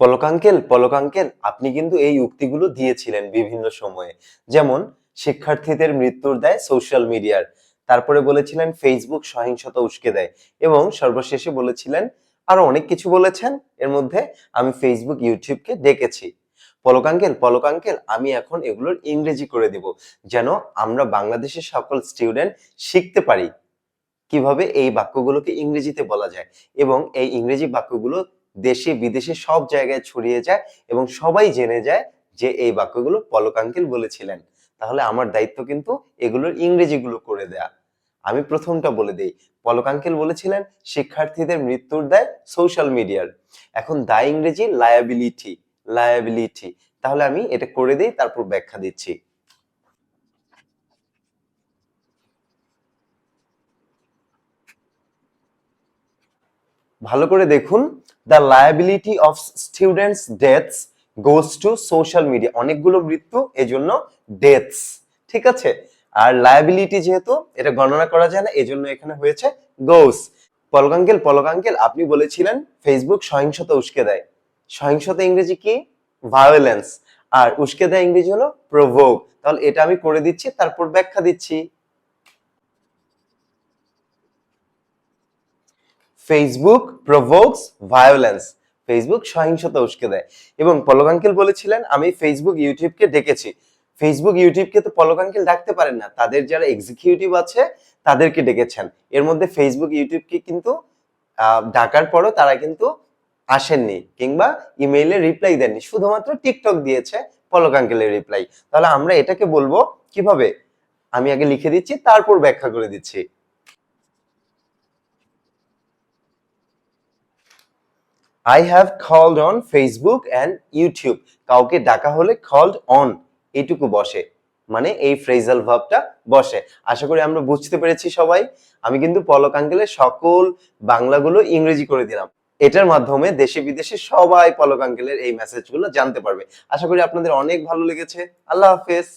পলক uncle পলক uncle আপনি কিন্তু এই উক্তিগুলো দিয়েছিলেন বিভিন্ন সময়ে। যেমন, শিক্ষার্থীদের মৃত্যুর দেয় সোশ্যাল মিডিয়ার তারপরে বলেছিলেন ফেসবুক সহিংসতা উস্কে দেয়। এবং সর্বশেষে বলেছিলেন, আরও অনেক কিছু বলেছেন, এর মধ্যে আমি ফেসবুক ইউটিউবকে ডেকেছি। পলক আঙ্কেল পলক আঙ্কেল আমি এখন এগুলোর ইংরেজি করে দিব, যেন আমরা বাংলাদেশের সকল স্টুডেন্ট শিখতে পারি। কীভাবে এই বাক্যগুলোকে ইংরেজিতে বলা যায়? এবং এই ইংরেজি বাক্যগুলো দেশে, বিদেশে সব জায়গায় ছড়িয়ে যায় এবং সবাই জেনে যায় যে এই বাক্যগুলো পলক বলেছিলেন। তাহলে আমার দায়িত্ব কিন্তু এগুলোর ইংরেজিগুলো করে দেয়া। আমি প্রথমটা বলে দিই। পলক বলেছিলেন, শিক্ষার্থীদের মৃত্যুর দায় সোশ্যাল মিডিয়ার এখন দায় ইংরেজি লায়াবিলিটি লায়াবিলিটি তাহলে আমি এটা করে দিই, তারপর ব্যাখ্যা দিচ্ছি। ভালো করে দেখুন the liability of students deaths goes to social media অনেকগুলো মৃত্যু, এজন্য ডেথস ঠিক আছে? আর লায়াবিলিটি যেহেতু, এটা গণনা করা যায় না, এজন্য এখানে হয়েছে গোস পলকাঙ্কেল পলকাঙ্কেল, আপনি বলেছিলেন ফেসবুক সহিংসতা উস্কে দেয়। সহিংসতা ইংরেজি কি? ভায়োলেন্স আর উস্কে দেয় ইংরেজি হলো প্রভোগ তাহলে এটা আমি করে দিচ্ছি, তারপর ব্যাখ্যা দিচ্ছি। ফেসবুক প্রভোকস ভায়োলেন্স ফেসবুক সহিংসতা উস্কে দেয়। এবং পলক আঙ্কেল বলেছিলেন, আমি ফেসবুক ইউটিউবকে ডেকেছি। ফেসবুক ইউটিউবকে তো পলক আঙ্কেল ডাকতে পারেন না। তাদের যারা এক্সিকিউটিভ আছে, তাদেরকে ডেকেছেন। এর মধ্যে ফেসবুক ইউটিউবকে কিন্তু ডাকার পরও তারা কিন্তু আসেননি কিংবা ইমেইলে রিপ্লাই দেননি। শুধুমাত্র টিকটক দিয়েছে পলক আঙ্কেলের রিপ্লাই তাহলে আমরা এটাকে বলব কীভাবে? আমি আগে লিখে দিচ্ছি, তারপর ব্যাখ্যা করে দিচ্ছি। I have called on Facebook and YouTube কাউকে ডাকা হলে কলড অন এইটুকু বসে। মানে এই ফ্রেজাল ভাবটা বসে। আশা করি আমরা বুঝতে পেরেছি সবাই। আমি কিন্তু পলক আঙ্কেলের সকল বাংলাগুলো ইংরেজি করে দিলাম। এটার মাধ্যমে দেশে বিদেশে সবাই পলক আঙ্কেলের এই মেসেজগুলো জানতে পারবে। আশা করি আপনাদের অনেক ভালো লেগেছে। আল্লাহ হাফেজ।